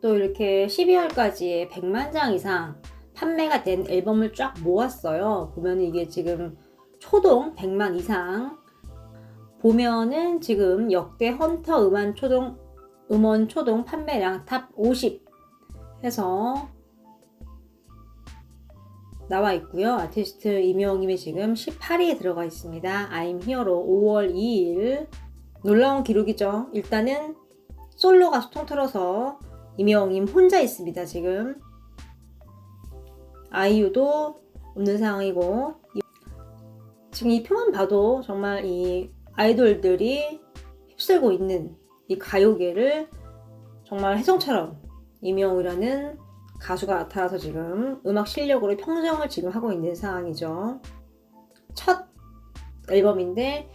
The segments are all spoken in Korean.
또 이렇게 12월까지에 100만 장 이상 판매가 된 앨범을 쫙 모았어요. 보면 이게 지금 초동 100만 이상 보면은 지금 역대 헌터 음원 초동 음원 초동 판매량 탑 50 해서 나와 있고요. 아티스트 임영님이 지금 18위에 들어가 있습니다. I'm Here로 5월 2일 놀라운 기록이죠. 일단은 솔로 가수 통틀어서 임영님 혼자 있습니다. 지금 아이유도 없는 상황이고 지금 이 표만 봐도 정말 이 아이돌들이 휩쓸고 있는 이 가요계를 정말 혜성처럼 임영웅이라는 가수가 나타나서 지금 음악 실력으로 평정을 지금 하고 있는 상황이죠. 첫 앨범인데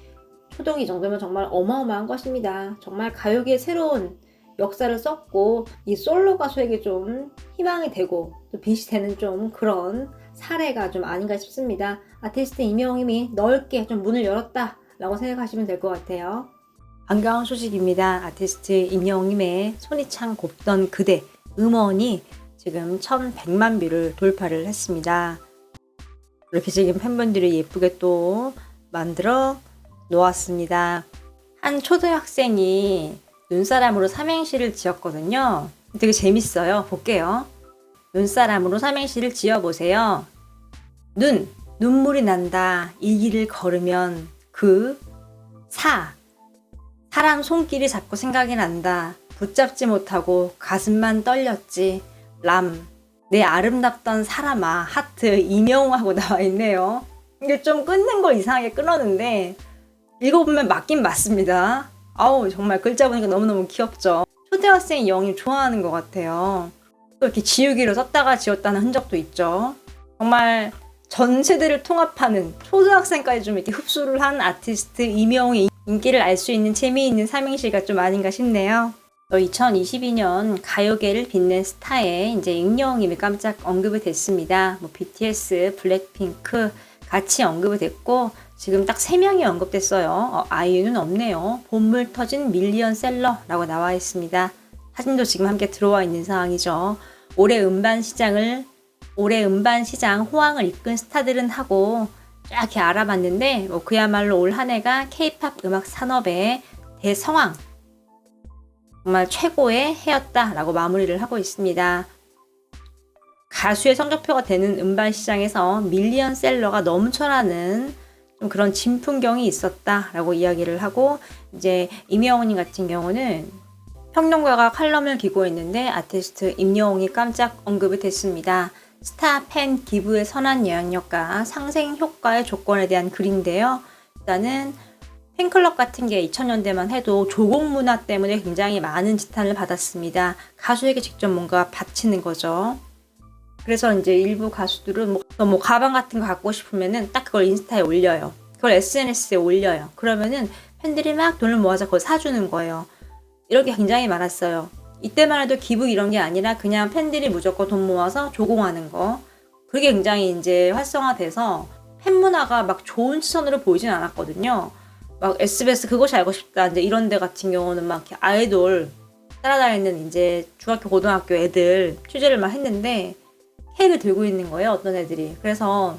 초동이 정도면 정말 어마어마한 것입니다. 정말 가요계의 새로운 역사를 썼고 이 솔로 가수에게 좀 희망이 되고 또 빛이 되는 좀 그런 사례가 좀 아닌가 싶습니다. 아티스트 임영웅이 넓게 좀 문을 열었다 라고 생각하시면 될 것 같아요. 반가운 소식입니다. 아티스트 임영웅의 손이 찬 곱던 그대 음원이 지금 1100만 뷰를 돌파를 했습니다. 이렇게 지금 팬분들이 예쁘게 또 만들어 놓았습니다. 한 초등학생이 눈사람으로 삼행시를 지었거든요. 되게 재밌어요. 볼게요. 눈사람으로 삼행시를 지어보세요. 눈, 눈물이 난다. 이 길을 걸으면 그, 사, 사람 손길이 자꾸 생각이 난다. 붙잡지 못하고 가슴만 떨렸지. 람, 내 아름답던 사람아, 하트, 임영웅하고 나와 있네요. 이게 좀 끊는 걸 이상하게 끊었는데, 읽어보면 맞긴 맞습니다. 아우, 정말 글자 보니까 너무너무 귀엽죠. 초등학생 영이 좋아하는 것 같아요. 또 이렇게 지우기로 썼다가 지웠다는 흔적도 있죠. 정말 전 세대를 통합하는 초등학생까지 좀 이렇게 흡수를 한 아티스트 이명의 인기를 알 수 있는 재미있는 삼행시가 좀 아닌가 싶네요. 2022년 가요계를 빛낸 스타에 이제 익명임이 깜짝 언급이 됐습니다. 뭐 BTS, 블랙핑크 같이 언급이 됐고 지금 딱 3명이 언급됐어요. 어, 아이유는 없네요. 본물 터진 밀리언셀러라고 나와 있습니다. 사진도 지금 함께 들어와 있는 상황이죠. 올해 음반 시장을 올해 음반 시장 호황을 이끈 스타들은 하고 쫙 이렇게 알아봤는데 뭐 그야말로 올 한 해가 K-팝 음악 산업의 대성황 정말 최고의 해였다라고 마무리를 하고 있습니다. 가수의 성적표가 되는 음반 시장에서 밀리언셀러가 넘쳐나는 좀 그런 진풍경이 있었다라고 이야기를 하고 이제 임영웅님 같은 경우는 평론가가 칼럼을 기고했는데 아티스트 임영웅이 깜짝 언급이 됐습니다. 스타 팬 기부의 선한 영향력과 상생 효과의 조건에 대한 글인데요. 일단은 팬클럽 같은 게 2000년대만 해도 조공 문화 때문에 굉장히 많은 지탄을 받았습니다. 가수에게 직접 뭔가 바치는 거죠. 그래서 이제 일부 가수들은 뭐, 뭐 가방 같은 거 갖고 싶으면은 딱 그걸 인스타에 올려요. 그걸 SNS에 올려요. 그러면은 팬들이 막 돈을 모아서 그걸 사주는 거예요. 이런 게 굉장히 많았어요. 이때만 해도 기부 이런 게 아니라 그냥 팬들이 무조건 돈 모아서 조공하는 거. 그게 굉장히 이제 활성화돼서 팬 문화가 막 좋은 시선으로 보이진 않았거든요. 막 SBS 그것이 알고 싶다 이제 이런 데 같은 경우는 막 아이돌 따라다니는 이제 중학교 고등학교 애들 취재를 막 했는데 케이크를 들고 있는 거예요 어떤 애들이. 그래서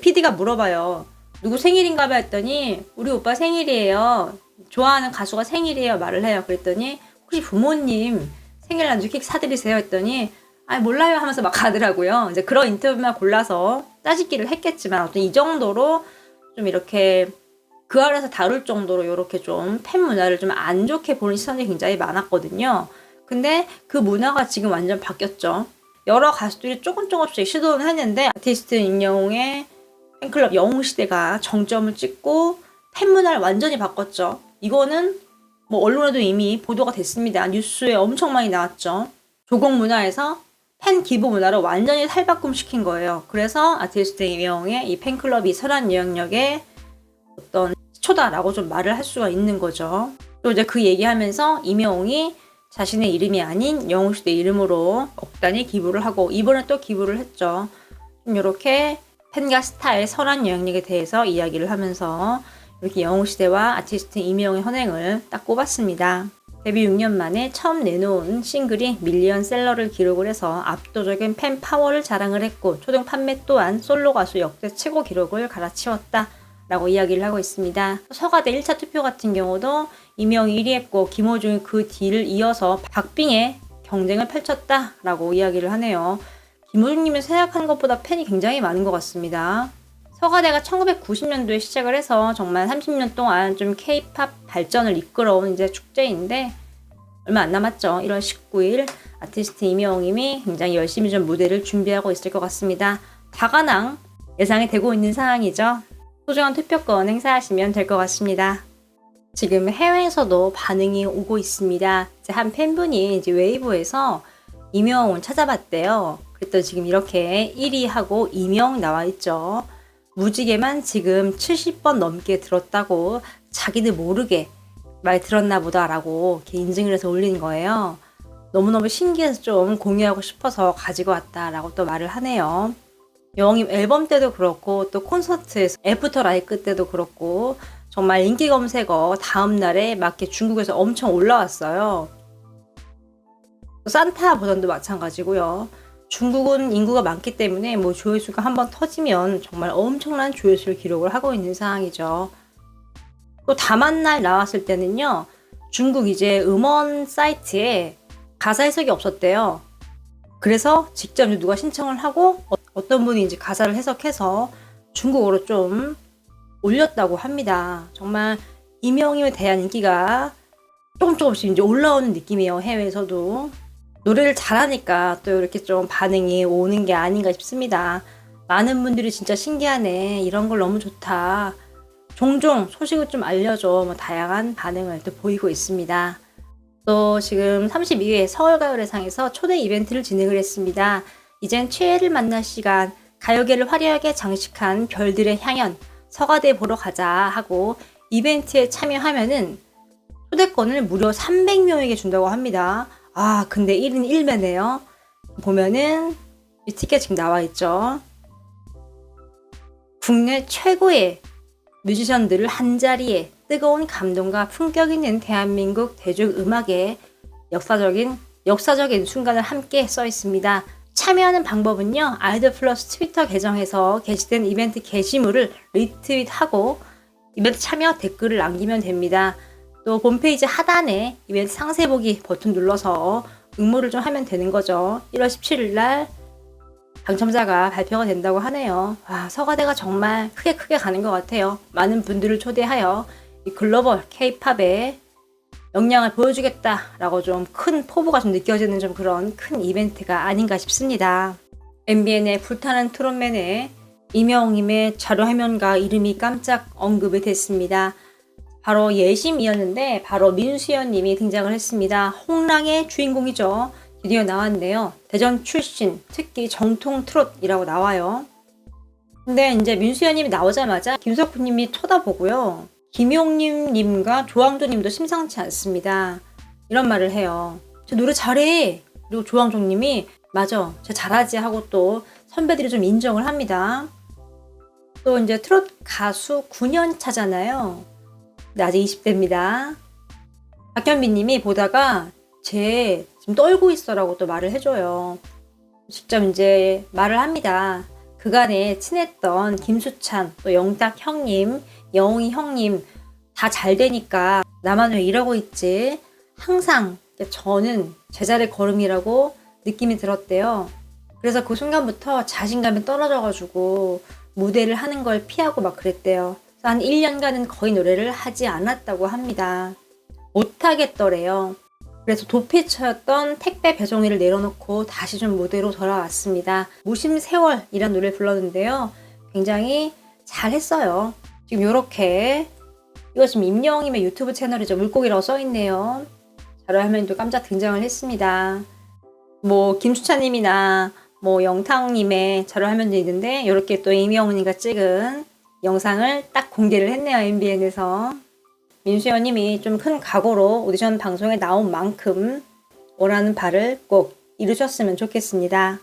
PD가 물어봐요 누구 생일인가 봐. 했더니 우리 오빠 생일이에요. 좋아하는 가수가 생일이에요. 말을 해요. 그랬더니 혹시 부모님 생일날 케이크 사드리세요. 했더니 아 몰라요. 하면서 막 가더라고요. 이제 그런 인터뷰만 골라서 따지기를 했겠지만 어떤 이 정도로 좀 이렇게 그 안에서 다룰 정도로 이렇게 좀 팬 문화를 좀 안 좋게 보는 시선이 굉장히 많았거든요. 근데 그 문화가 지금 완전 바뀌었죠. 여러 가수들이 조금 조금씩 시도는 했는데 아티스트 임영웅의 팬클럽 영웅 시대가 정점을 찍고 팬 문화를 완전히 바꿨죠. 이거는 뭐 언론에도 이미 보도가 됐습니다. 뉴스에 엄청 많이 나왔죠. 조공 문화에서 팬 기부 문화를 완전히 탈바꿈 시킨 거예요. 그래서 아티스트 임영웅의 이 팬클럽이 선한 영향력에 어떤 시초다라고 좀 말을 할 수가 있는 거죠. 또 이제 그 얘기하면서 이명웅이 자신의 이름이 아닌 영웅시대 이름으로 억단위 기부를 하고 이번에 또 기부를 했죠. 좀 이렇게 팬과 스타의 선한 영향력에 대해서 이야기를 하면서 이렇게 영웅시대와 아티스트 이명웅의 헌행을 딱 꼽았습니다. 데뷔 6년 만에 처음 내놓은 싱글이 밀리언 셀러를 기록을 해서 압도적인 팬 파워를 자랑을 했고 초등 판매 또한 솔로 가수 역대 최고 기록을 갈아치웠다. 라고 이야기를 하고 있습니다. 서가대 1차 투표 같은 경우도 이명이 1위 했고 김호중이 그 뒤를 이어서 박빙의 경쟁을 펼쳤다라고 이야기를 하네요. 김호중님을 생각하는 것보다 팬이 굉장히 많은 것 같습니다. 서가대가 1990년도에 시작을 해서 정말 30년 동안 좀 케이팝 발전을 이끌어온 이제 축제인데 얼마 안 남았죠. 1월 19일 아티스트 이명님이 굉장히 열심히 좀 무대를 준비하고 있을 것 같습니다. 다가낭 예상이 되고 있는 상황이죠. 소중한 투표권 행사하시면 될 것 같습니다. 지금 해외에서도 반응이 오고 있습니다. 한 팬분이 이제 웨이브에서 이명을 찾아봤대요. 그랬더니 지금 이렇게 1위하고 이명 나와 있죠. 무지개만 지금 70번 넘게 들었다고 자기들 모르게 말 들었나 보다라고 이렇게 인증을 해서 올린 거예요. 너무너무 신기해서 좀 공유하고 싶어서 가지고 왔다라고 또 말을 하네요. 영임 앨범 때도 그렇고 또 콘서트에서 애프터 라이크 때도 그렇고 정말 인기 검색어 다음 날에 맞게 중국에서 엄청 올라왔어요. 산타 버전도 마찬가지고요. 중국은 인구가 많기 때문에 뭐 조회수가 한번 터지면 정말 엄청난 조회수를 기록을 하고 있는 상황이죠. 또 다만날 나왔을 때는요. 중국 이제 음원 사이트에 가사 해석이 없었대요. 그래서 직접 누가 신청을 하고 어떤 분이 이제 가사를 해석해서 중국어로 좀 올렸다고 합니다. 정말 이명임에 대한 인기가 조금 조금씩 이제 올라오는 느낌이에요. 해외에서도. 노래를 잘하니까 또 이렇게 좀 반응이 오는 게 아닌가 싶습니다. 많은 분들이 진짜 신기하네. 이런 걸 너무 좋다. 종종 소식을 좀 알려줘. 뭐 다양한 반응을 또 보이고 있습니다. 또 지금 32회 서울가요대상에서 초대 이벤트를 진행을 했습니다. 이젠 최애를 만날 시간, 가요계를 화려하게 장식한 별들의 향연, 서가대 보러 가자 하고 이벤트에 참여하면은 초대권을 무려 300명에게 준다고 합니다. 아, 근데 1인 1매네요. 보면은 이 티켓 지금 나와 있죠. 국내 최고의 뮤지션들을 한 자리에 뜨거운 감동과 품격 있는 대한민국 대중음악의 역사적인 역사적인 순간을 함께 써 있습니다. 참여하는 방법은요. 아이들 플러스 트위터 계정에서 게시된 이벤트 게시물을 리트윗하고 이벤트 참여 댓글을 남기면 됩니다. 또 홈페이지 하단에 이벤트 상세 보기 버튼 눌러서 응모를 좀 하면 되는 거죠. 1월 17일 날 당첨자가 발표가 된다고 하네요. 와, 서가대가 정말 크게 크게 가는 것 같아요. 많은 분들을 초대하여 이 글로벌 K-팝의 역량을 보여주겠다라고 좀 큰 포부가 좀 느껴지는 좀 그런 큰 이벤트가 아닌가 싶습니다. MBN의 불타는 트롯맨에 이명임의 자료화면과 이름이 깜짝 언급이 됐습니다. 바로 예심이었는데 바로 민수연님이 등장을 했습니다. 홍랑의 주인공이죠. 드디어 나왔네요. 대전 출신, 특히 정통 트롯이라고 나와요. 근데 이제 민수연님이 나오자마자 김석훈님이 쳐다보고요. 김용님님과 조항조 님도 심상치 않습니다. 이런 말을 해요. 저 노래 잘해. 그리고 조항조 님이 맞아, 저 잘하지 하고 또 선배들이 좀 인정을 합니다. 또 이제 트롯 가수 9년 차잖아요. 근데 아직 20대입니다. 박현빈님이 보다가 쟤 지금 떨고 있어라고 또 말을 해줘요. 직접 이제 말을 합니다. 그간에 친했던 김수찬, 또 영탁 형님, 영웅이 형님 다 잘 되니까 나만 왜 이러고 있지? 항상 저는 제자리 걸음이라고 느낌이 들었대요. 그래서 그 순간부터 자신감이 떨어져가지고 무대를 하는 걸 피하고 막 그랬대요. 한 1년간은 거의 노래를 하지 않았다고 합니다. 못하겠더래요. 그래서 도피처였던 택배 배송일을 내려놓고 다시 좀 무대로 돌아왔습니다. 무심 세월이란 노래를 불렀는데요. 굉장히 잘했어요. 지금 이렇게 이거 지금 임영임의 유튜브 채널이죠. 물고기라고 써있네요. 자료 화면도 깜짝 등장을 했습니다. 뭐 김수찬님이나 뭐 영탁님의 자료 화면도 있는데 이렇게 또 임영웅님과 찍은 영상을 딱 공개를 했네요. MBN에서. 민수연님이 좀 큰 각오로 오디션 방송에 나온 만큼 원하는 바를 꼭 이루셨으면 좋겠습니다.